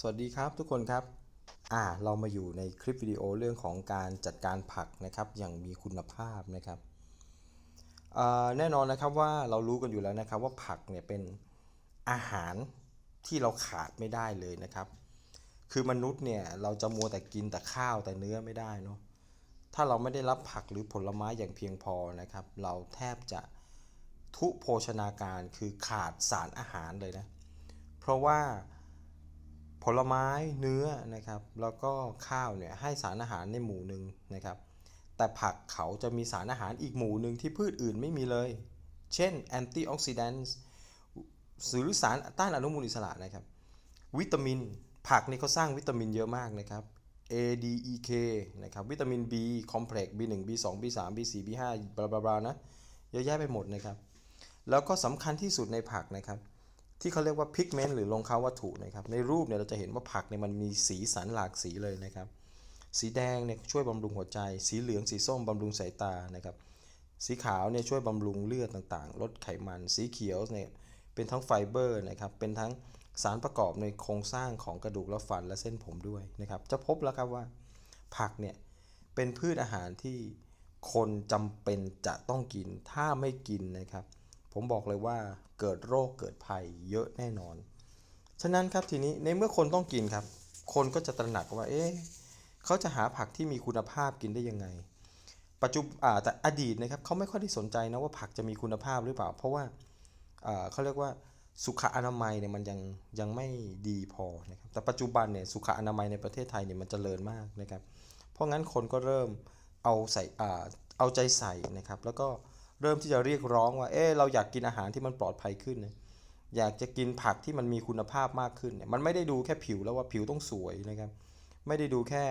สวัสดีครับทุกคนครับ อ่า เรามาอยู่ในคลิปวิดีโอเรื่องของการจัดการผักนะครับ อย่างมีคุณภาพนะครับ แน่นอนนะครับว่าเรารู้กันอยู่แล้วนะครับว่าผักเนี่ยเป็นอาหารที่เราขาดไม่ได้เลยนะครับ คือมนุษย์เนี่ยเราจะมัวแต่กินแต่ข้าวแต่เนื้อไม่ได้เนาะ ถ้าเราไม่ได้รับผักหรือผลไม้อย่างเพียงพอนะครับ เราแทบจะทุโภชนาการคือขาดสารอาหารเลยนะ เพราะว่า ผลไม้เนื้อนะครับ แล้วก็ข้าวเนี่ยให้สารอาหารในหมู่หนึ่งนะครับ แต่ผักเขาจะมีสารอาหารอีกหมู่หนึ่งที่พืชอื่นไม่มีเลย เช่นแอนตี้ออกซิแดนต์หรือสารต้านอนุมูลอิสระนะครับ วิตามิน ผักนี่เขาสร้างวิตามินเยอะมากนะครับ A D E K นะครับวิตามิน B คอมเพล็กซ์ B1 B2 B3 B4 B5 บลาบลาบลานะเยอะแยะไปหมดนะครับ แล้วก็สำคัญที่สุดในผักนะครับ ที่เขาเรียกว่าพิกเมนต์หรือลงเขาวัตถุนะครับในรูปเนี่ยเราจะเห็นว่าผักเนี่ยมันมีสีสันหลากสีเลยนะครับ สีแดงเนี่ยช่วยบำรุงหัวใจ สีเหลืองสีส้มบำรุงสายตานะครับสีขาวเนี่ยช่วยบำรุงเลือดต่างๆ ลดไขมัน สีเขียวเนี่ยเป็นทั้งไฟเบอร์นะครับเป็นทั้งสารประกอบในโครงสร้างของกระดูกและฟันและเส้นผมด้วยนะครับจะพบแล้วครับว่าผักเนี่ยเป็นพืชอาหารที่คนจำเป็นจะต้องกินถ้าไม่กินนะครับ ผมบอกเลยว่าเกิดโรคเกิดภัยเยอะแน่นอน ฉะนั้นครับทีนี้ในเมื่อคนต้องกินครับ คนก็จะตระหนักว่าเอ๊ะเขาจะหาผักที่มีคุณภาพกินได้ยังไง ปัจจุบันอ่าแต่อดีตนะครับเขาไม่ค่อยได้สนใจนะว่าผักจะมีคุณภาพหรือเปล่า เพราะว่าเขาเรียกว่าสุขอนามัยเนี่ยมันยังยังไม่ดีพอนะครับแต่ปัจจุบันเนี่ยสุขอนามัยในประเทศไทยเนี่ยมันเจริญมากนะครับ เพราะงั้นคนก็เริ่มเอาใส่เอาใจใส่นะครับ แล้วก็ เริ่มที่จะเรียกร้องว่า เออเราอยากกินอาหารที่มันปลอดภัยขึ้นนะอยากจะกินผักที่มันมีคุณภาพมากขึ้นเนี่ยมันไม่ได้ดูแค่ผิวแล้วว่าผิวต้องสวยนะครับ ไม่ได้ดูแค่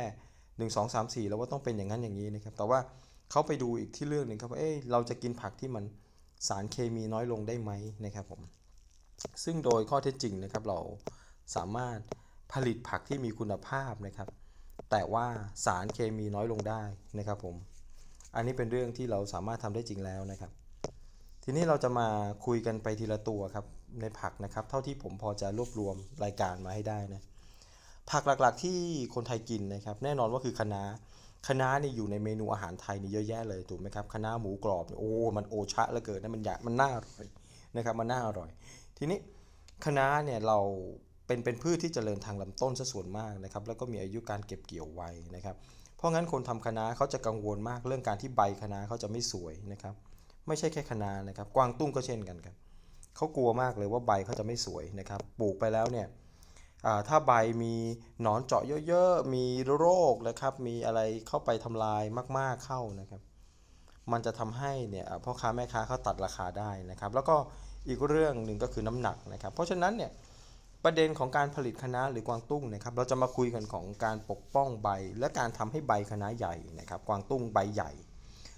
1 2 3 4 แล้วว่าต้องเป็นอย่างนั้นอย่างนี้นะครับ แต่ว่าเขาไปดูอีกที่เรื่องหนึ่งครับว่าเออเราจะกินผักที่มันสารเคมีน้อยลงได้ไหมนะครับผมซึ่งโดยข้อเท็จจริงนะครับเราสามารถผลิตผักที่มีคุณภาพนะครับ แต่ว่าสารเคมีน้อยลงได้นะครับผม อันนี้เป็นเรื่องที่เราสามารถทำได้จริงแล้วนะครับ ทีนี้เราจะมาคุยกันไปทีละตัวครับในผักนะครับ เท่าที่ผมพอจะรวบรวมรายการมาให้ได้นะผักหลักๆที่คนไทยกินนะครับ แน่นอนว่าคือคะน้าคะน้านี่อยู่ในเมนูอาหารไทยนี่เยอะแยะเลยถูกไหมครับคะน้าหมูกรอบโอ้มันโอชะเหลือเกินนะมันอยากมันน่าอร่อยนะครับมันน่าอร่อย ทีนี้คะน้าเนี่ยเราเป็นเป็นพืชที่เจริญทางลำต้นซะส่วนมากนะครับ แล้วก็มีอายุการเก็บเกี่ยวไวนะครับ ราะงั้นคนทำคณะเขาจะกังวลมากเรื่องการที่ใบคณะเขาจะไม่สวยนะครับ ไม่ใช่แค่คณะนะครับ กวางตุ้งก็เช่นกันครับเขากลัวมากเลยว่าใบเขาจะไม่สวยนะครับ ปลูกไปแล้วเนี่ยถ้าใบมีหนอนเจาะเยอะๆ มีโรคนะครับ มีอะไรเข้าไปทำลายมากๆเข้านะครับ มันจะทำให้เนี่ยพ่อค้าแม่ค้าเขาตัดราคาได้นะครับ แล้วก็อีกเรื่องหนึ่งก็คือน้ำหนักนะครับ เพราะฉะนั้นเนี่ย ประเด็นของการผลิตคณะหรือกวางตุ้งนะครับเราจะมาคุยกันของการปกป้องใบ และการทำให้ใบคณะใหญ่นะครับ กวางตุ้งใบใหญ่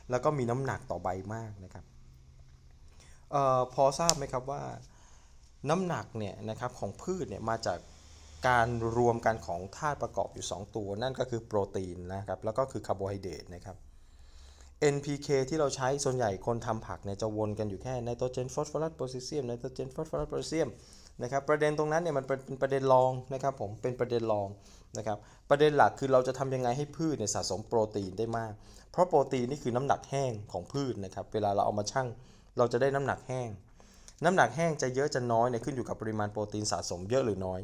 แล้วก็มีน้ำหนักต่อใบมากนะครับเออพอทราบไหมครับว่าน้ำหนักเนี่ยนะครับของพืชเนี่ยมาจากการรวมกันของธาตุประกอบอยู่ 2 ตัว นั่นก็คือโปรตีนนะครับแล้วก็คือคาร์โบไฮเดรตนะครับ NPK ที่เราใช้ส่วนใหญ่คนทำผักเนี่ยจะวนกันอยู่แค่ไนโตรเจนฟอสฟอรัสโพแทสเซียมไนโตรเจนฟอสฟอรัสโพแทสเซียม นะครับประเด็นตรงนั้นเนี่ยมันเป็นประเด็นรองนะครับผมเป็นประเด็นรองนะครับประเด็นหลักคือเราจะทำยังไงให้พืชเนี่ยสะสมโปรตีนได้มาก เพราะโปรตีนนี่คือน้ำหนักแห้งของพืชนะครับเวลาเราเอามาชั่งเราจะได้น้ำหนักแห้ง น้ำหนักแห้งจะเยอะจะน้อยเนี่ยขึ้นอยู่กับปริมาณโปรตีนสะสมเยอะหรือน้อย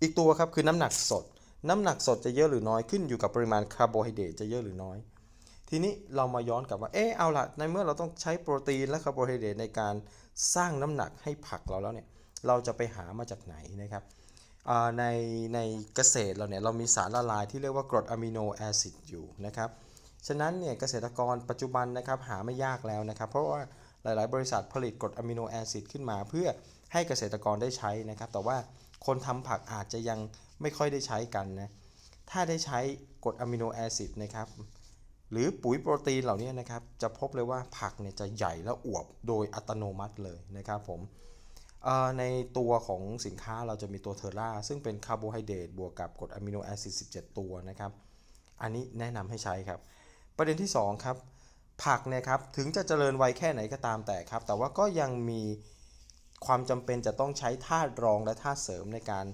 อีกตัวครับคือน้ำหนักสด น้ำหนักสดจะเยอะหรือน้อยขึ้นอยู่กับปริมาณคาร์โบไฮเดรตจะเยอะหรือน้อย ทีนี้เรามาย้อนกลับว่าเออเอาละในเมื่อเราต้องใช้โปรตีนและคาร์โบไฮเดรตในการสร้างน้ำหนักให้ผักเราแล้วเนี่ย เราจะไปหามาจากไหนนะครับในในเกษตรเราเนี่ยเรามีสารละลายที่เรียกว่ากรดอะมิโนแอซิดอยู่นะครับฉะนั้นเนี่ยเกษตรกรปัจจุบันนะครับหาไม่ยากแล้วนะครับ เพราะว่าหลาย ๆ บริษัทผลิตกรดอะมิโนแอซิดขึ้นมาเพื่อให้เกษตรกรได้ใช้นะครับ แต่ว่าคนทำผักอาจจะยังไม่ค่อยได้ใช้กันนะถ้าได้ใช้กรดอะมิโนแอซิดนะครับหรือปุ๋ยโปรตีนเหล่านี้นะครับจะพบเลยว่าผักเนี่ยจะใหญ่และอวบโดยอัตโนมัติเลยนะครับผม ในตัวของสินค้าเราจะมีตัวเทอร่าซึ่งเป็นคาร์โบไฮเดรตบวกกับกรดอะมิโนแอซิด17 ตัวนะครับ อันนี้แนะนำให้ใช้ครับ ประเด็นที่ 2 ครับ ผักเนี่ยครับถึงจะเจริญไวแค่ไหนก็ตามแต่ครับ แต่ว่าก็ยังมีความจำเป็นจะต้องใช้ธาตุรองและธาตุเสริมในการ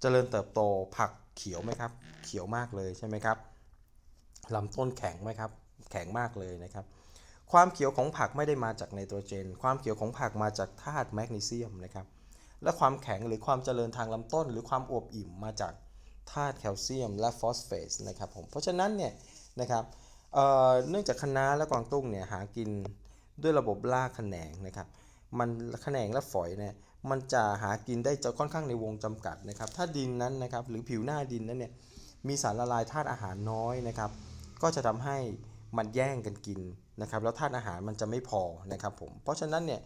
เจริญเติบโตผักเขียวไหมครับ เขียวมากเลยใช่ไหมครับลำต้นแข็งไหมครับ แข็งมากเลยนะครับ ความเขียวของผักไม่ได้มาจากไนโตรเจน ความเขียวของผักมาจากธาตุแมกนีเซียมนะครับ และความแข็งหรือความเจริญทางลำต้น หรือความอวบอิ่มมาจากธาตุแคลเซียม และฟอสเฟตนะครับผม เพราะฉะนั้นเนี่ยนะครับเเนื่องจากคะน้าและกวางตุ้งเนี่ยหากินด้วยระบบรากแขนงนะครับ มันแขนงและฝอยเนี่ยมันจะหากินได้จะค่อนข้างในวงจำกัดนะครับ ถ้าดินนั้นนะครับหรือผิวหน้าดินนั้นเนี่ยมีสารละลายธาตุอาหารน้อยนะครับ ก็จะทำให้มันแย่งกันกิน นะครับแล้วธาตุอาหารมันจะไม่พอนะครับผมเพราะฉะนั้นเนี่ย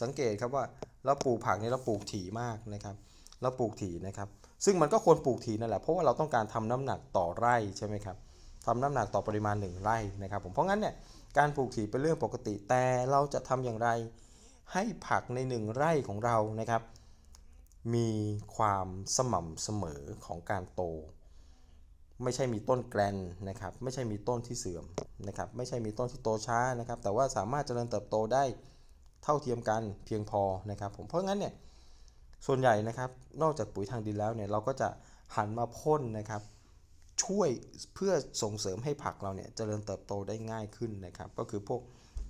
สังเกตครับว่าเราปลูกผักเนี่ยเราปลูกถี่มากนะครับเราปลูกถี่นะครับซึ่งมันก็ควรปลูกถี่นั่นแหละเพราะว่าเราต้องการทำน้ำหนักต่อไร่ใช่ไหมครับทำน้ำหนักต่อปริมาณ 1 ไร่นะครับผมเพราะงั้นเนี่ยการปลูกถี่เป็นเรื่องปกติ แต่เราจะทำอย่างไรให้ผักใน 1 ไร่ของเรานะครับมีความสม่ำเสมอของการโต ไม่ใช่มีต้นแกรนนะครับ ไม่ใช่มีต้นที่เสื่อมนะครับ ไม่ใช่มีต้นที่โตช้านะครับ แต่ว่าสามารถเจริญเติบโตได้เท่าเทียมกันเพียงพอนะครับผมเพราะงั้นเนี่ยส่วนใหญ่นะครับนอกจากปุ๋ยทางดินแล้วเนี่ยเราก็จะหันมาพ่นนะครับ ช่วยเพื่อส่งเสริมให้ผักเราเนี่ยเจริญเติบโตได้ง่ายขึ้นนะครับ ก็คือพวก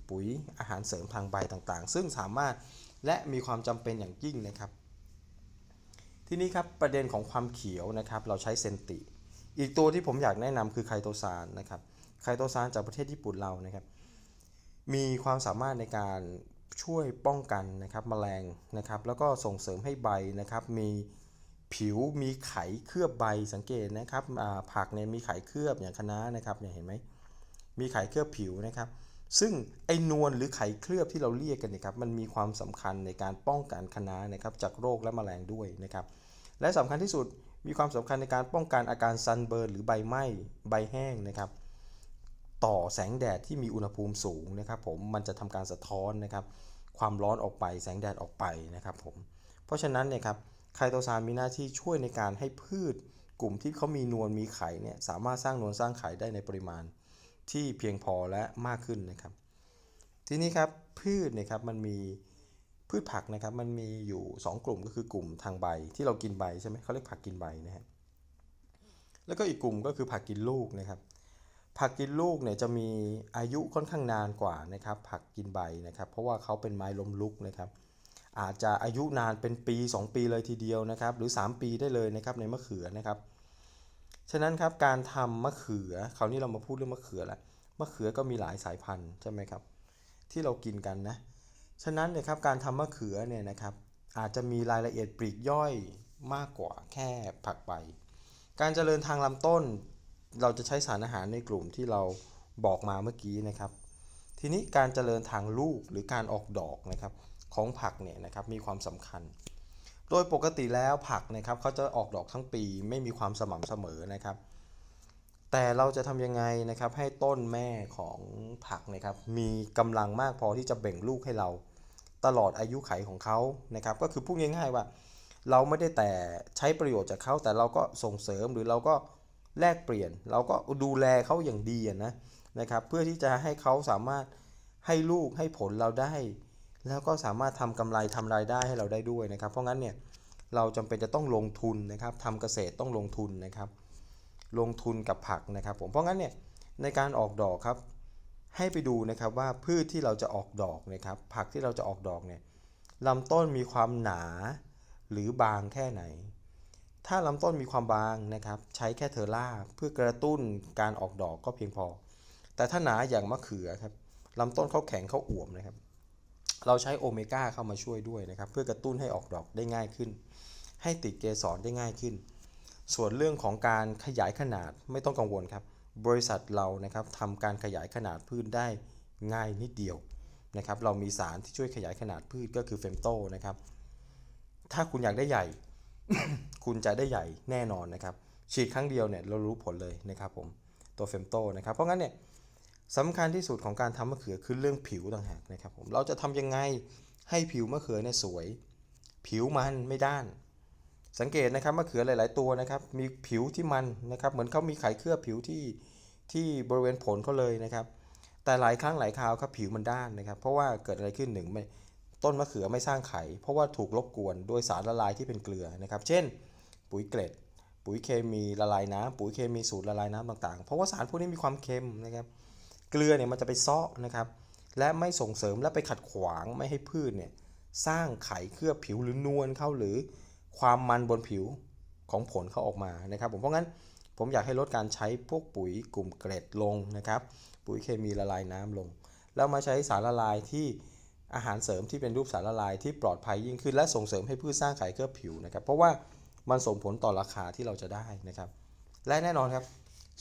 ปุ๋ยอาหารเสริมทางใบต่างๆ ซึ่งสามารถและมีความจำเป็นอย่างยิ่งนะครับ ทีนี้ครับประเด็นของความเขียวนะครับ เราใช้เซนติ อีกตัวที่ผมอยากแนะนำคือไคโตซานนะครับไคโตซานจากประเทศญี่ปุ่นเรานะครับ มีความสามารถในการช่วยป้องกันนะครับแมลงนะครับ แล้วก็ส่งเสริมให้ใบนะครับ มีผิวมีไขเคลือบใบสังเกตนะครับผักเนี่ยมีไขเคลือบอย่างคะน้านะครับเนี่ยเห็นไหมมีไขเคลือบผิวนะครับ ซึ่งไอ้นวลหรือไขเคลือบที่เราเรียกกันนะครับ มันมีความสำคัญในการป้องกันคะน้านะครับจากโรคและแมลงด้วยนะครับ และสำคัญที่สุด มีความสำคัญในการป้องกันอาการซันเบิร์นหรือใบไหม้ใบแห้งนะครับต่อแสงแดดที่มีอุณหภูมิสูงนะครับผมมันจะทำการสะท้อนนะครับความร้อนออกไปแสงแดดออกไปนะครับผมเพราะฉะนั้นเนี่ยครับไคโตซานมีหน้าที่ช่วยในการให้พืชกลุ่มที่เขามีนวลมีไข่เนี่ยสามารถสร้างนวลสร้างไข่ได้ในปริมาณที่เพียงพอและมากขึ้นนะครับ ทีนี้ครับพืชเนี่ยครับมันมี พืชผักนะครับมันมีอยู่ 2 กลุ่มก็คือกลุ่มทางใบที่เรากินใบใช่ไหมเขาเรียกผักกินใบนะฮะแล้วก็อีกกลุ่มก็คือผักกินลูกนะครับผักกินลูกเนี่ยจะมีอายุค่อนข้างนานกว่านะครับผักกินใบนะครับ เพราะว่าเขาเป็นไม้ล้มลุกนะครับอาจจะอายุนานเป็นปี 2 ปีเลยทีเดียวนะครับ หรือ 3 ปีได้เลยนะครับในมะเขือนะครับ ฉะนั้นครับการทำมะเขือคราวนี้เรามาพูดเรื่องมะเขือล้วมะเขือก็มีหลายสายพันธุ์ใช่ไหมครับที่เรากินกันนะ ฉะนั้นเนี่ยครับการทำมะเขือเนี่ยนะครับอาจจะมีรายละเอียดปลีกย่อยมากกว่าแค่ผักใบ การเจริญทางลำต้น เราจะใช้สารอาหารในกลุ่มที่เราบอกมาเมื่อกี้นะครับ ทีนี้การเจริญทางลูกหรือการออกดอกนะครับของผักเนี่ยนะครับมีความสำคัญ โดยปกติแล้วผักนะครับเขาจะออกดอกทั้งปีไม่มีความสม่ำเสมอนะครับ แต่เราจะทำยังไงนะครับให้ต้นแม่ของผักนะครับมีกำลังมากพอที่จะเบ่งลูกให้เรา ตลอดอายุไขของเขานะครับ ก็คือพูดง่ายๆว่า เราไม่ได้แต่ใช้ประโยชน์จากเขาแต่เราก็ส่งเสริมหรือเราก็แลกเปลี่ยน เราก็ดูแลเขาอย่างดีนะนะครับ เพื่อที่จะให้เขาสามารถให้ลูกให้ผลเราได้ แล้วก็สามารถทำกำไรทำรายได้ให้เราได้ด้วยนะครับ เพราะงั้นเนี่ยเราจำเป็นจะต้องลงทุนนะครับทำเกษตรต้องลงทุนนะครับ ลงทุนกับผักนะครับ ผมเพราะงั้นเนี่ยในการออกดอกครับ ให้ไปดูนะครับว่าพืชที่เราจะออกดอกนะครับ ผักที่เราจะออกดอกเนี่ยลำต้นมีความหนาหรือบางแค่ไหน ถ้าลำต้นมีความบางนะครับ ใช้แค่เทอร่าเพื่อกระตุ้นการออกดอกก็เพียงพอ แต่ถ้าหนาอย่างมะเขือครับลำต้นเขาแข็งเขาอวมนะครับ เราใช้โอเมก้าเข้ามาช่วยด้วยนะครับ เพื่อกระตุ้นให้ออกดอกได้ง่ายขึ้น ให้ติดเกสรได้ง่ายขึ้น ส่วนเรื่องของการขยายขนาดไม่ต้องกังวลครับ บริษัทเรานะครับทำการขยายขนาดพืชได้ง่ายนิดเดียวนะครับ เรามีสารที่ช่วยขยายขนาดพืชก็คือเฟมโตนะครับ ถ้าคุณอยากได้ใหญ่ คุณจะได้ใหญ่แน่นอนนะครับ ฉีดครั้งเดียวเนี่ยเรารู้ผลเลยนะครับผมตัวเฟมโตนะครับ เพราะงั้นเนี่ยสำคัญที่สุดของการทำมะเขือคือเรื่องผิวต่างหากนะครับผม เราจะทำยังไงให้ผิวมะเขือเนี่ยสวย ผิวมันไม่ด้าน สังเกตนะครับมะเขือหลาย ๆ ตัวนะครับมีผิวที่มันนะครับเหมือนเขามีไขเคลือบผิวที่ที่บริเวณผลเขาเลยนะครับ แต่หลายครั้งหลายคราวครับผิวมันด้านนะครับ เพราะว่าเกิดอะไรขึ้นหนึ่งไม่ต้นมะเขือไม่สร้างไข่ เพราะว่าถูกรบกวนด้วยสารละลายที่เป็นเกลือนะครับ เช่น ปุ๋ยเกล็ด ปุ๋ยเคมีละลายน้ำปุ๋ยเคมีสูตรละลายน้ำต่าง ๆ เพราะว่าสารพวกนี้มีความเค็มนะครับ เกลือเนี่ยมันจะไปซาะนะครับ และไม่ส่งเสริมและไปขัดขวางไม่ให้พืชเนี่ยสร้างไขเคลือบผิวหรือนวลเข้าหรือ ความมันบนผิวของผลเขาออกมานะครับผมเพราะงั้นผมอยากให้ลดการใช้พวกปุ๋ยกลุ่มเกล็ดลงนะครับ ปุ๋ยเคมีละลายน้ำลง แล้วมาใช้สารละลายที่อาหารเสริมที่เป็นรูปสารละลายที่ปลอดภัยยิ่งขึ้นและส่งเสริมให้พืชสร้างไขเคลือบผิวนะครับ เพราะว่ามันส่งผลต่อราคาที่เราจะได้นะครับ และแน่นอนครับ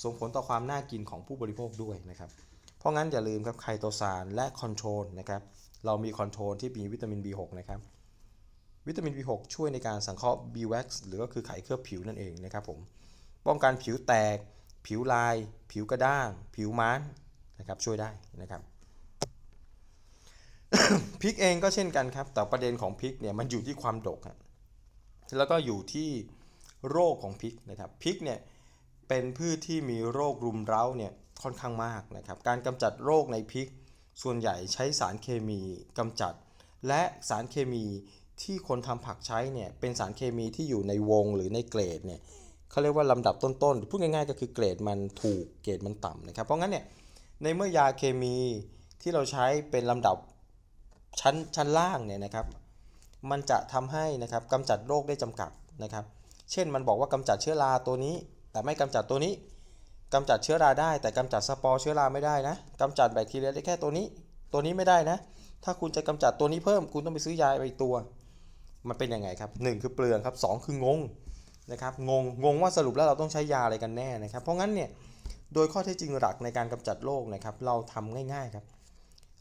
ส่งผลต่อความน่ากินของผู้บริโภคด้วยนะครับ เพราะงั้นอย่าลืมครับไคโตซานและคอนโทรลนะครับเรามีคอนโทรลที่มีวิตามิน B6 นะครับ วิตามิน B6 ช่วยในการสังเคราะห์ B-wax หรือก็คือไขเคลือบผิวนั่นเองนะครับผม ป้องกันผิวแตก ผิวลาย ผิวกระด้าง ผิวม้านนะครับช่วยได้นะครับพริกเองก็เช่นกันครับ แต่ประเด็นของพริกเนี่ยมันอยู่ที่ความดกแล้วก็อยู่ที่โรคของพริกนะครับพริกเนี่ยเป็นพืชที่มีโรครุมเร้าเนี่ยค่อนข้างมากนะครับ การกำจัดโรคในพริก ส่วนใหญ่ใช้สารเคมีกำจัด และสารเคมี ที่คนทำผักใช้เนี่ยเป็นสารเคมีที่อยู่ในวงหรือในเกรดเนี่ยเขาเรียกว่าลำดับต้นๆพูดง่ายๆ ก็คือเกรดมันถูกเกรดมันต่ำนะครับ เพราะงั้นเนี่ยในเมื่อยาเคมีที่เราใช้เป็นลำดับชั้นชั้นล่างเนี่ยนะครับ มันจะทำให้นะครับกำจัดโรคได้จำกัดนะครับ เช่นมันบอกว่ากำจัดเชื้อราตัวนี้ แต่ไม่กำจัดตัวนี้กำจัดเชื้อราได้ แต่กำจัดสปอร์เชื้อราไม่ได้นะกำจัดแบคทีเรียได้แค่ตัวนี้ ตัวนี้ไม่ได้นะ ถ้าคุณจะกำจัดตัวนี้เพิ่มคุณต้องไปซื้อยาไปอีกตัว มันเป็นยังไงครับหนึ่งคือเปลืองครับสองคืองงนะครับงงงงว่าสรุปแล้วเราต้องใช้ยาอะไรกันแน่นะครับ เพราะงั้นเนี่ยโดยข้อเท็จจริงหลักในการกำจัดโรคนะครับเราทำง่ายๆครับ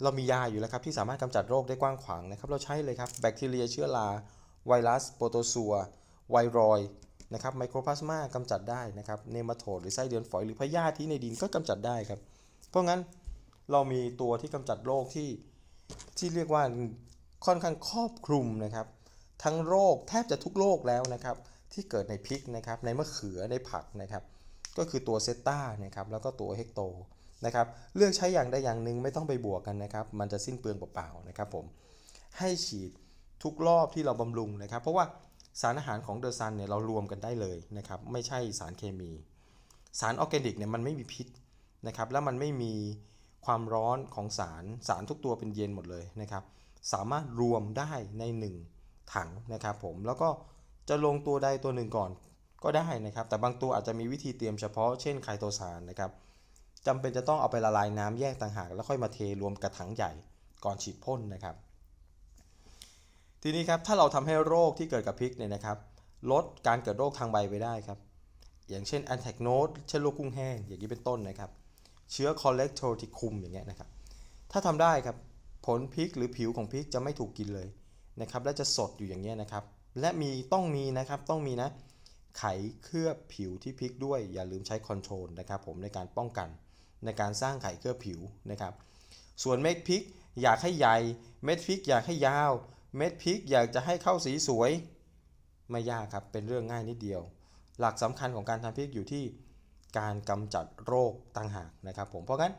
เรามียาอยู่แล้วครับที่สามารถกำจัดโรคได้กว้างขวางนะครับเราใช้เลยครับแบคทีเรียเชื้อราไวรัสโปรโตซัวไวรอยนะครับไมโครพลาสมากำจัดได้นะครับเนมาโทดหรือไส้เดือนฝอยหรือพยาธิที่ในดินก็กำจัดได้ครับ เพราะงั้นเรามีตัวที่กำจัดโรคที่ที่เรียกว่าค่อนข้างครอบคลุมนะครับ ทั้งโรคแทบจะทุกโรคแล้วนะครับ ที่เกิดในพริกนะครับในมะเขือในผักนะครับ ก็คือตัวเซต้านะครับแล้วก็ตัวเฮกโตนะครับเลือกใช้อย่างใดอย่างหนึ่งไม่ต้องไปบวกกันนะครับ มันจะสิ้นเปลืองเปล่าๆนะครับผมให้ฉีดทุกรอบที่เราบำรุงนะครับ เพราะว่าสารอาหารของเดอะซันเนี่ยเรารวมกันได้เลยนะครับไม่ใช่สารเคมี สารออร์แกนิกเนี่ยมันไม่มีพิษนะครับแล้วมันไม่มีความร้อนของสารสารทุกตัวเป็นเย็นหมดเลยนะครับ สามารถรวมได้ใน 1 ถังนะครับผมแล้วก็จะลงตัวใดตัวหนึ่งก่อนก็ได้นะครับ แต่บางตัวอาจจะมีวิธีเตรียมเฉพาะเช่นไคโตซานนะครับจำเป็นจะต้องเอาไปละลายน้ำแยกต่างหาก แล้วค่อยมาเทรวมกระถังใหญ่ก่อนฉีดพ่นนะครับ ทีนี้ครับถ้าเราทำให้โรคที่เกิดกับพริกเนี่ยนะครับลดการเกิดโรคทางใบไปได้ครับ อย่างเช่นแอนแทกโนดเช่นโรคกุ้งแห้งอย่างนี้เป็นต้นนะครับ เชื้อคอเลสเตอรอลที่คุมอย่างเงี้ยนะครับ ถ้าทำได้ครับผลพริกหรือผิวของพริกจะไม่ถูกกินเลย นะครับและจะสดอยู่อย่างเงี้ยนะครับ และมีต้องมีนะครับต้องมีนะไขเคลือบผิวที่พริกด้วยอย่าลืมใช้คอนโทรลนะครับผมในการป้องกันในการสร้างไขเคลือบผิวนะครับ ส่วนเม็ดพริกอยากให้ใหญ่เม็ดพริกอยากให้ยาว เม็ดพริกอยากจะให้เข้าสีสวยไม่ยากครับเป็นเรื่องง่ายนิดเดียว หลักสำคัญของการทำพริกอยู่ที่การกำจัดโรคต่างหากนะครับผมเพราะงั้น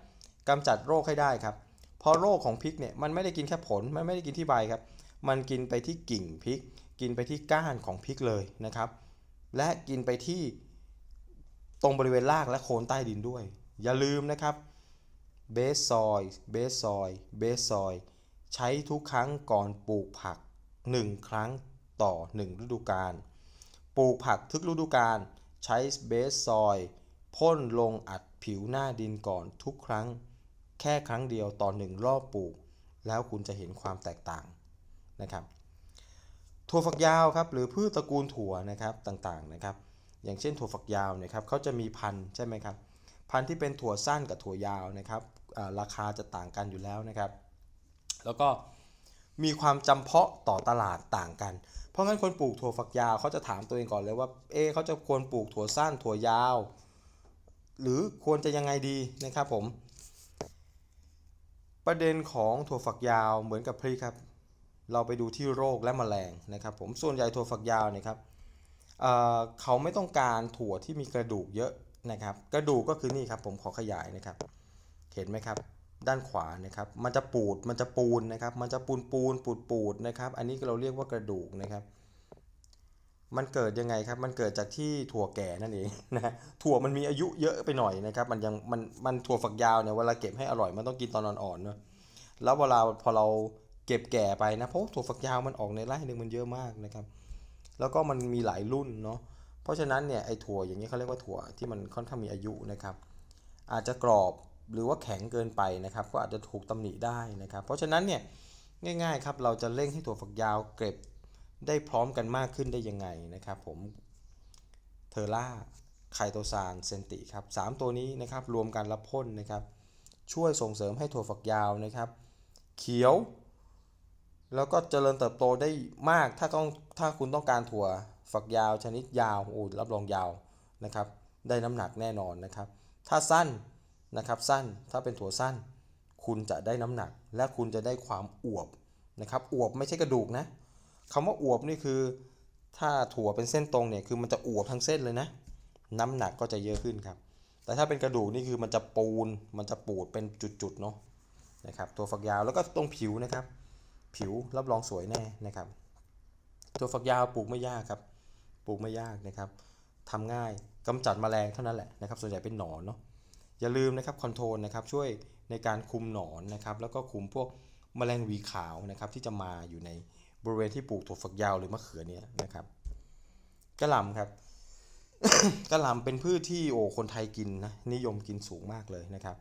กำจัดโรคให้ได้ครับเพราะโรคของพริกเนี่ยมันไม่ได้กินแค่ผลมันไม่ได้กินที่ใบครับ มันกินไปที่กิ่งพริก กินไปที่ก้านของพริกเลยนะครับ และกินไปที่ตรงบริเวณรากและโคนใต้ดินด้วย อย่าลืมนะครับเบสซอยเบสซอยเบสซอยใช้ทุกครั้งก่อนปลูกผัก 1 ครั้งต่อ 1 ฤดูกาลปลูกผักทุกฤดูกาลใช้เบสซอยพ่นลงอัดผิวหน้าดินก่อนทุกครั้ง แค่ครั้งเดียวต่อหนึ่งรอบปลูก แล้วคุณจะเห็นความแตกต่าง นะครับถั่วฝักยาวครับหรือพืชตระกูลถั่วนะครับต่างๆนะครับ อย่างเช่นถั่วฝักยาวเนะครับเขาจะมีพันธุ์ใช่ไหมครับพันธุ์ที่เป็นถั่วสั้นกับถั่วยาวนะครับราคาจะต่างกันอยู่แล้วนะครับ แล้วก็มีความจำเพาะต่อตลาดต่างกัน เพราะงั้นคนปลูกถั่วฝักยาวเขาจะถามตัวเองก่อนเลยว่าเอเขาจะควรปลูกถั่วสั้นถั่วยาว หรือควรจะยังไงดีนะครับผม ประเด็นของถั่วฝักยาวเหมือนกับพริกครับ เราไปดูที่โรคและแมลงนะครับผมส่วนใหญ่ถั่วฝักยาวเนี่ยครับเเขาไม่ต้องการถั่วที่มีกระดูกเยอะนะครับ กระดูกก็คือนี่ครับผมขอขยายนะครับ เห็นไหมครับ ด้านขวานะครับ มันจะปูดมันจะปูนนะครับ มันจะปูนปูนปูดปูดนะครับ อันนี้เราเรียกว่ากระดูกนะครับ มันเกิดยังไงครับ มันเกิดจากที่ถั่วแก่นั่นเองนะถั่วมันมีอายุเยอะไปหน่อยนะครับ มันยังมันมันถั่วฝักยาวเนี่ยเวลาเก็บให้อร่อยมันต้องกินตอนอ่อนๆเนอะแล้วเวลาพอเรา เก็บแก่ไปนะเพราะถั่วฝักยาวมันออกในไร่หนึ่งมันเยอะมากนะครับ แล้วก็มันมีหลายรุ่นเนาะเพราะฉะนั้นเนี่ยไอ้ถั่วอย่างนี้เขาเรียกว่าถั่วที่มันค่อนข้างมีอายุนะครับ อาจจะกรอบหรือว่าแข็งเกินไปนะครับ ก็อาจจะถูกตำหนิได้นะครับ เพราะฉะนั้นเนี่ยง่ายๆครับเราจะเร่งให้ถั่วฝักยาวเก็บได้พร้อมกันมากขึ้นได้ยังไงนะครับ ผมเทอร่าไคโตซานเซนติครับสามตัวนี้นะครับรวมกันรับพ่นนะครับ ช่วยส่งเสริมให้ถั่วฝักยาวนะครับ เขียว แล้วก็เจริญเติบโตได้มากถ้าต้องถ้าคุณต้องการถั่วฝักยาวชนิดยาวโอ้รับรองยาวนะครับ ได้น้ำหนักแน่นอนนะครับ ถ้าสั้นนะครับสั้นถ้าเป็นถั่วสั้น คุณจะได้น้ำหนัก และคุณจะได้ความอวบนะครับอวบไม่ใช่กระดูกนะคำว่าอวบนี่คือ ถ้าถั่วเป็นเส้นตรงเนี่ยคือมันจะอวบทั้งเส้นเลยนะ น้ำหนักก็จะเยอะขึ้นครับ แต่ถ้าเป็นกระดูกนี่คือมันจะปูนมันจะปูดเป็นจุดๆเนาะนะครับตัวฝักยาวแล้วก็ตรงผิวนะครับ ผิวรับรองสวยแน่นะครับ ตัวฝักยาวปลูกไม่ยากครับ ปลูกไม่ยากนะครับทำง่ายกำจัดแมลงเท่านั้นแหละนะครับส่วนใหญ่เป็นหนอนเนาะอย่าลืมนะครับคอนโทรลนะครับช่วยในการคุมหนอนนะครับแล้วก็คุมพวกแมลงวีขาวนะครับที่จะมาอยู่ในบริเวณที่ปลูกถั่วฝักยาวหรือมะเขือเนี่ยนะครับกระหล่ำครับกระหล่ำเป็นพืชที่โอ้คนไทยกินนะนิยมกินสูงมากเลยนะครับ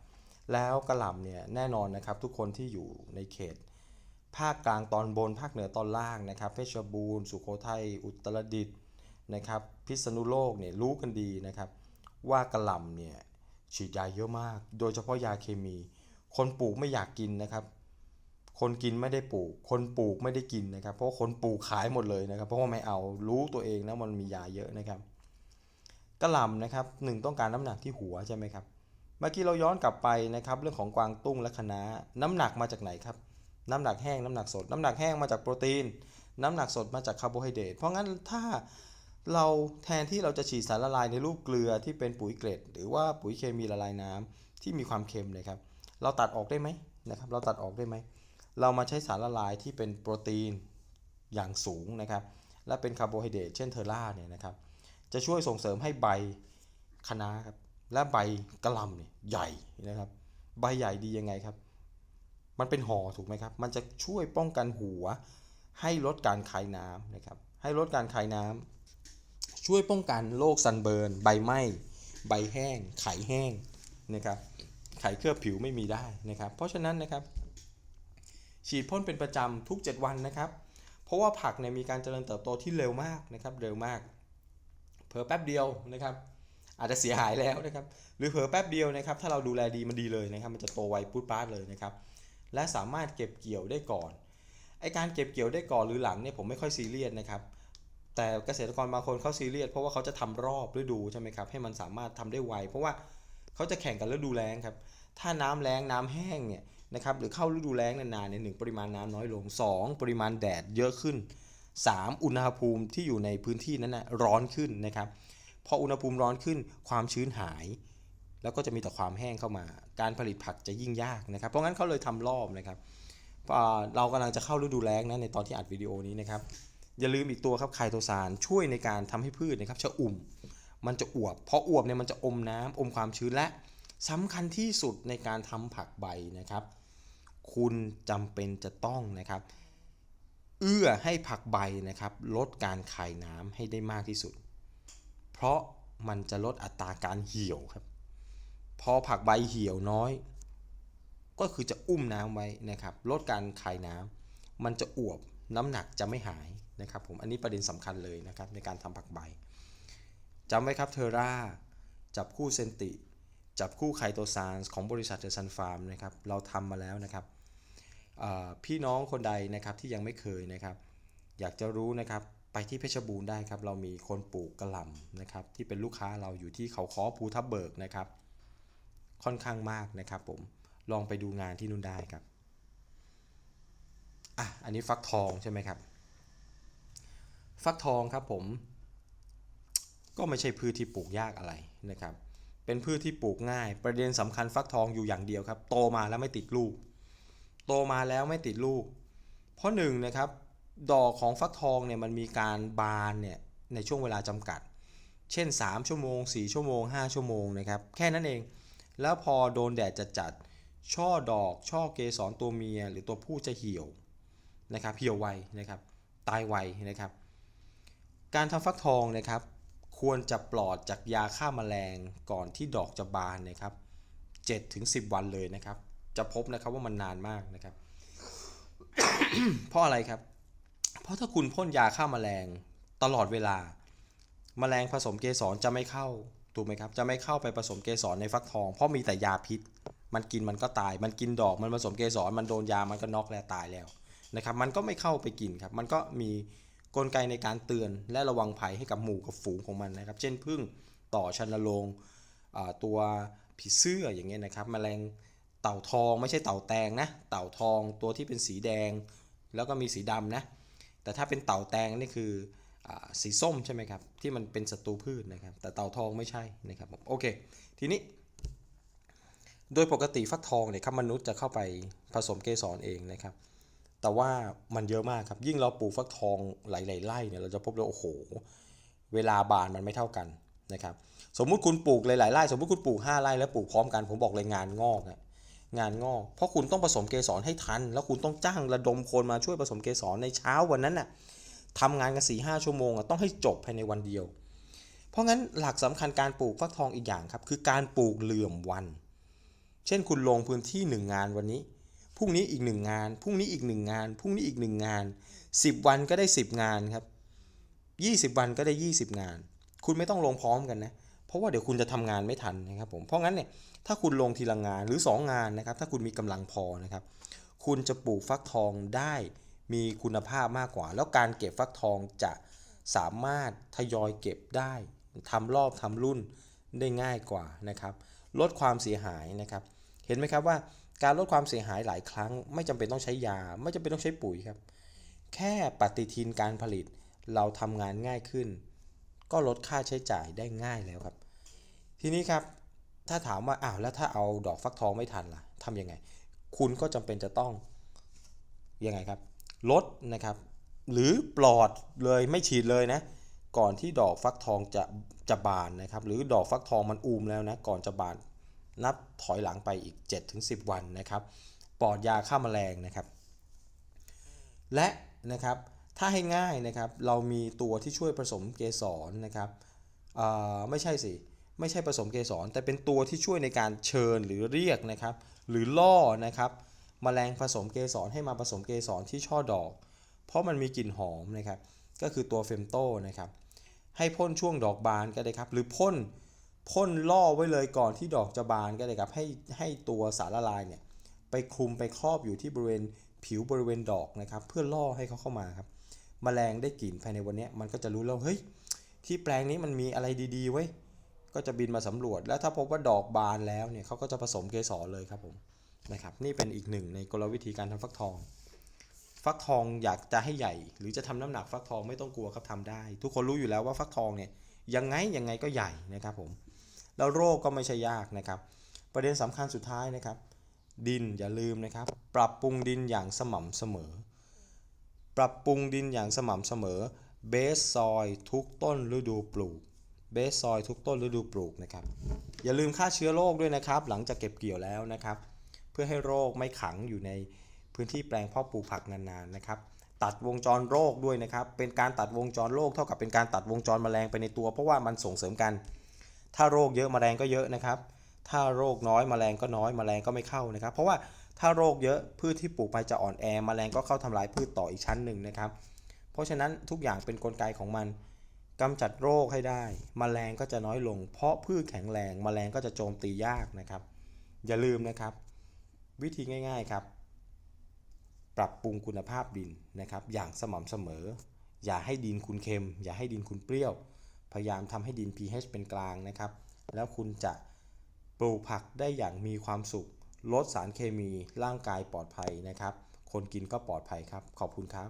แล้วกระหล่ำเนี่ยแน่นอนนะครับทุกคนที่อยู่ในเขต ภาคกลางตอนบน ภาคเหนือตอนล่างนะครับ เพชรบูรณ์ สุโขทัย อุตรดิตถ์นะครับ พิษณุโลกเนี่ยรู้กันดีนะครับ ว่ากระหล่ำเนี่ยฉีดยาเยอะมาก โดยเฉพาะยาเคมี คนปลูกไม่อยากกินนะครับ คนกินไม่ได้ปลูก คนปลูกไม่ได้กินนะครับ เพราะคนปลูกขายหมดเลยนะครับ เพราะว่าไม่เอารู้ตัวเองนะมันมียาเยอะนะครับกระหล่ำนะครับหนึ่งต้องการน้ำหนักที่หัวใช่ไหมครับ เมื่อกี้เราย้อนกลับไปนะครับ เรื่องของกวางตุ้งและคณะน้าน้ำหนักมาจากไหนครับ น้ำหนักแห้งน้ำหนักสด น้ำหนักแห้งมาจากโปรตีน น้ำหนักสดมาจากคาร์โบไฮเดรตเพราะงั้นถ้าเราแทนที่เราจะฉีดสารละลายในรูปเกลือที่เป็นปุ๋ยเกล็ด หรือว่าปุ๋ยเคมีละลายน้ำที่มีความเค็มนะครับ เราตัดออกได้ไหมนะครับเราตัดออกได้ไหม เรามาใช้สารละลายที่เป็นโปรตีนอย่างสูงนะครับ และเป็นคาร์โบไฮเดรตเช่นเทอร่าเนี่ยนะครับ จะช่วยส่งเสริมให้ใบคะน้าครับและใบกระลำเนี่ยใหญ่นะครับ ใบใหญ่ดียังไงครับ มันเป็นห่อถูกไหมครับ มันจะช่วยป้องกันหัว ให้ลดการคายน้ำนะครับ ให้ลดการคายน้ำช่วยป้องกันโรคซันเบิร์น ใบไหม้ ใบแห้ง ไขแห้งนะครับ ไขเคลือบผิวไม่มีได้นะครับ เพราะฉะนั้นนะครับ ฉีดพ่นเป็นประจำทุก 7 วันนะครับ เพราะว่าผักเนี่ยมีการเจริญเติบโตที่เร็วมากนะครับ เร็วมาก เผลอแป๊บเดียวนะครับ อาจจะเสียหายแล้วนะครับ หรือเผลอแป๊บเดียวนะครับ ถ้าเราดูแลดีมันดีเลยนะครับ มันจะโตไวปุ๊ดป๊าดเลยนะครับ และสามารถเก็บเกี่ยวได้ก่อนไอการเก็บเกี่ยวได้ก่อนหรือหลังเนี่ยผมไม่ค่อยซีเรียสนะครับแต่เกษตรกรบางคนเขาซีเรียสเพราะว่าเขาจะทำรอบฤดูใช่ไหมครับให้มันสามารถทำได้ไวเพราะว่าเขาจะแข่งกันฤดูแล้งครับถ้าน้ำแล้งน้ำแห้งเนี่ยนะครับหรือเข้าฤดูแล้งนานๆเนี่ยหนึ่งปริมาณน้ำน้อยลง 2 ปริมาณแดดเยอะขึ้น 3 อุณหภูมิที่อยู่ในพื้นที่นั้นนะร้อนขึ้นนะครับพออุณหภูมิร้อนขึ้นความชื้นหาย แล้วก็จะมีแต่ความแห้งเข้ามา การผลิตผักจะยิ่งยากนะครับ เพราะงั้นเขาเลยทำรอบนะครับเรากำลังจะเข้าฤดูแล้งนะในตอนที่อัดวิดีโอนี้นะครับ อย่าลืมอีกตัวครับไคโตซานช่วยในการทำให้พืชนะครับชะอุ่ม มันจะอวบเพราะอวบเนี่ยมันจะอมน้ำอมความชื้นและสำคัญที่สุดในการทำผักใบนะครับ คุณจำเป็นจะต้องนะครับ เอื้อให้ผักใบนะครับ ลดการคายน้ำให้ได้มากที่สุด เพราะมันจะลดอัตราการเหี่ยวครับ พอผักใบเหี่ยวน้อย ก็คือจะอุ้มน้ำไว้นะครับ ลดการคายน้ำมันจะอวบน้ำหนักจะไม่หายนะครับผมอันนี้ประเด็นสำคัญเลยนะครับในการทำผักใบจำไว้ครับเทอร่าจับคู่เซนติ จับคู่ไคโตซานของบริษัทเดอะซันฟาร์มนะครับเราทำมาแล้วนะครับพี่น้องคนใดนะครับที่ยังไม่เคยนะครับ อยากจะรู้นะครับไปที่เพชรบูรณ์ได้ครับ เรามีคนปลูกกระหล่ำนะครับที่เป็นลูกค้าเราอยู่ที่เขาค้อภูทับเบิกนะครับ ค่อนข้างมากนะครับผมลองไปดูงานที่นู่นได้ครับอะอันนี้ฟักทองใช่ไหมครับฟักทองครับผมก็ไม่ใช่พืชที่ปลูกยากอะไรนะครับ เป็นพืชที่ปลูกง่าย ประเด็นสำคัญฟักทองอยู่อย่างเดียวครับ โตมาแล้วไม่ติดลูก โตมาแล้วไม่ติดลูก เพราะหนึ่งนะครับ ดอกของฟักทองเนี่ยมันมีการบานเนี่ยในช่วงเวลาจำกัด เช่น 3 ชั่วโมง 4 ชั่วโมง 5 ชั่วโมงนะครับ แค่นั้นเอง แล้วพอโดนแดดจัดๆช่อดอก ช่อเกสรตัวเมียหรือตัวผู้จะเหี่ยวนะครับเหี่ยวไวนะครับ ตายไวนะครับ การทำฟักทองนะครับ ควรจะปลอดจากยาฆ่าแมลงก่อนที่ดอกจะบานนะครับ7ถึง10 วันเลยนะครับ จะพบนะครับว่ามันนานมากนะครับ เพราะอะไรครับ เพราะถ้าคุณพ่นยาฆ่าแมลงตลอดเวลาแมลงผสมเกสรจะไม่เข้า ถูกไหมครับ จะไม่เข้าไปผสมเกสรในฟักทอง เพราะมีแต่ยาพิษ มันกินมันก็ตาย มันกินดอก มันผสมเกสร มันโดนยา มันก็น็อกแล้วตายแล้วนะครับ มันก็ไม่เข้าไปกินครับ มันก็มีกลไกในการเตือนและระวังภัยให้กับหมู่กับฝูงของมันนะครับ เช่นพึ่งต่อชันโรงตัวผีเสื้ออย่างเงี้ยนะครับแมลงเต่าทองไม่ใช่เต่าแตงนะ เต่าทองตัวที่เป็นสีแดง แล้วก็มีสีดำนะ แต่ถ้าเป็นเต่าแตงนี่คือ สีส้มใช่ไหมครับ ที่มันเป็นศัตรูพืชนะครับ แต่เต่าทองไม่ใช่นะครับผมโอเค ทีนี้ โดยปกติฟักทองเนี่ยครับมนุษย์จะเข้าไปผสมเกสรเองนะครับ แต่ว่ามันเยอะมากครับ ยิ่งเราปลูกฟักทองหลายๆไร่เนี่ยเราจะพบเลยโอ้โห เวลาบานมันไม่เท่ากันนะครับ สมมุติคุณปลูกหลายๆไร่สมมุติคุณปลูก5ไร่แล้วปลูกพร้อมกันผมบอกเลยงานงอกอะงานงอก เพราะคุณต้องผสมเกสรให้ทัน แล้วคุณต้องจ้างระดมคนมาช่วยผสมเกสรในเช้าวันนั้นน่ะ ทำงานกัน4ีหชั่วโมงอะต้องให้จบภายในวันเดียว เพราะงั้นหลักสำคัญการปลูกฟักทองอีกอย่างครับ คือการปลูกเหลื่อมวัน เช่นคุณลงพื้นที่ 1 งานวันนี้พรุ่งนี้อีก 1 งานพรุ่งนี้อีก 1 งานพรุ่งนี้อีก 1 งาน 10 วันก็ได้ 10 งานครับ 20 วันก็ได้ 20 งาน คุณไม่ต้องลงพร้อมกันนะเพราะว่าเดี๋ยวคุณจะทำงานไม่ทันนะครับผมเพราะงั้นเนี่ยถ้าคุณลงทีละงานหรือ 2 งานนะครับถ้าคุณมีกำลังพอนะครับคุณจะปลูกฟักทองได้ มีคุณภาพมากกว่า แล้วการเก็บฟักทองจะสามารถทยอยเก็บได้ทำรอบทำรุ่นได้ง่ายกว่านะครับ ลดความเสียหายนะครับ เห็นไหมครับว่าการลดความเสียหายหลายครั้ง ไม่จำเป็นต้องใช้ยา ไม่จำเป็นต้องใช้ปุ๋ยครับ แค่ปฏิทินการผลิตเราทำงานง่ายขึ้น ก็ลดค่าใช้จ่ายได้ง่ายแล้วครับ ทีนี้ครับถ้าถามว่าอ้าวแล้วถ้าเอาดอกฟักทองไม่ทันล่ะทำยังไง คุณก็จำเป็นจะต้องยังไงครับ ลดนะครับ หรือปลอดเลยไม่ฉีดเลยนะ ก่อนที่ดอกฟักทองจะจะบานนะครับ หรือดอกฟักทองมันอูมแล้วนะ ก่อนจะบานนับถอยหลังไปอีก 7-10 วันนะครับ ปลอดยาฆ่าแมลงนะครับ และนะครับถ้าให้ง่ายนะครับ เรามีตัวที่ช่วยผสมเกสรนะครับไม่ใช่สิ ไม่ใช่ผสมเกสรแต่เป็นตัวที่ช่วยในการเชิญหรือเรียกนะครับ หรือล่อนะครับ มแมลงผสมเกสรให้มาผสมเกสรที่ช่อดอก เพราะมันมีกลิ่นหอมนะครับก็คือตัวเฟมโตนะครับให้พ่นช่วงดอกบานก็ได้ครับ หรือพ่นพ่นล่อไว้เลยก่อนที่ดอกจะบานก็ได้ครับให้ให้ตัวสารละลายเนี่ยไปคลุมไปครอบอยู่ที่บริเวณผิวบริเวณดอกนะครับ เพื่อล่อให้เขาเข้ามาครับมแมลงได้กลิ่นภายในวันนี้มันก็จะรู้แล้วเฮ้ยที่แปลงนี้มันมีอะไรดีๆไว้ก็จะบินมาสำรวจ แล้วถ้าพบว่าดอกบานแล้วเนี่ยเขาก็จะผสมเกสรเลยครับผม นะครับนี่เป็นอีกหนึ่งในกลวิธีการทำฟักทอง ฟักทองอยากจะให้ใหญ่ หรือจะทำน้ำหนักฟักทองไม่ต้องกลัวครับทำได้ ทุกคนรู้อยู่แล้วว่าฟักทองเนี่ยยังไงยังไงก็ใหญ่นะครับผมแล้วโรคก็ไม่ใช่ยากนะครับ ประเด็นสำคัญสุดท้ายนะครับ ดินอย่าลืมนะครับ ปรับปรุงดินอย่างสม่ำเสมอ ปรับปรุงดินอย่างสม่ำเสมอเบสซอยทุกต้นฤดูปลูกเบสซอยทุกต้นฤดูปลูกนะครับอย่าลืมฆ่าเชื้อโรคด้วยนะครับ หลังจากเก็บเกี่ยวแล้วนะครับ พื่อให้โรคไม่ขังอยู่ในพื้นที่แปลงเพาะปลูกผักนานๆนะครับตัดวงจรโรคด้วยนะครับ เป็นการตัดวงจรโรคเท่ากับเป็นการตัดวงจรแมลงไปในตัว เพราะว่ามันส่งเสริมกัน ถ้าโรคเยอะแมลงก็เยอะนะครับ ถ้าโรคน้อยแมลงก็น้อยแมลงก็ไม่เข้านะครับ เพราะว่าถ้าโรคเยอะพืชที่ปลูกไปจะอ่อนแอแมลงก็เข้าทำลายพืชต่ออีกชั้นหนึ่งนะครับ เพราะฉะนั้นทุกอย่างเป็นนกลไกของมันกำจัดโรคให้ได้แมลงก็จะน้อยลง เพราะพืชแข็งแรงแมลงก็จะโจมตียากนะครับ อย่าลืมนะครับ วิธีง่าย ๆครับ ปรับปรุงคุณภาพดินนะครับ อย่างสม่ำเสมอ อย่าให้ดินคุณเค็ม อย่าให้ดินคุณเปรี้ยว พยายามทำให้ดิน pH เป็นกลางนะครับ แล้วคุณจะปลูกผักได้อย่างมีความสุข ลดสารเคมี ร่างกายปลอดภัยนะครับ คนกินก็ปลอดภัยครับ ขอบคุณครับ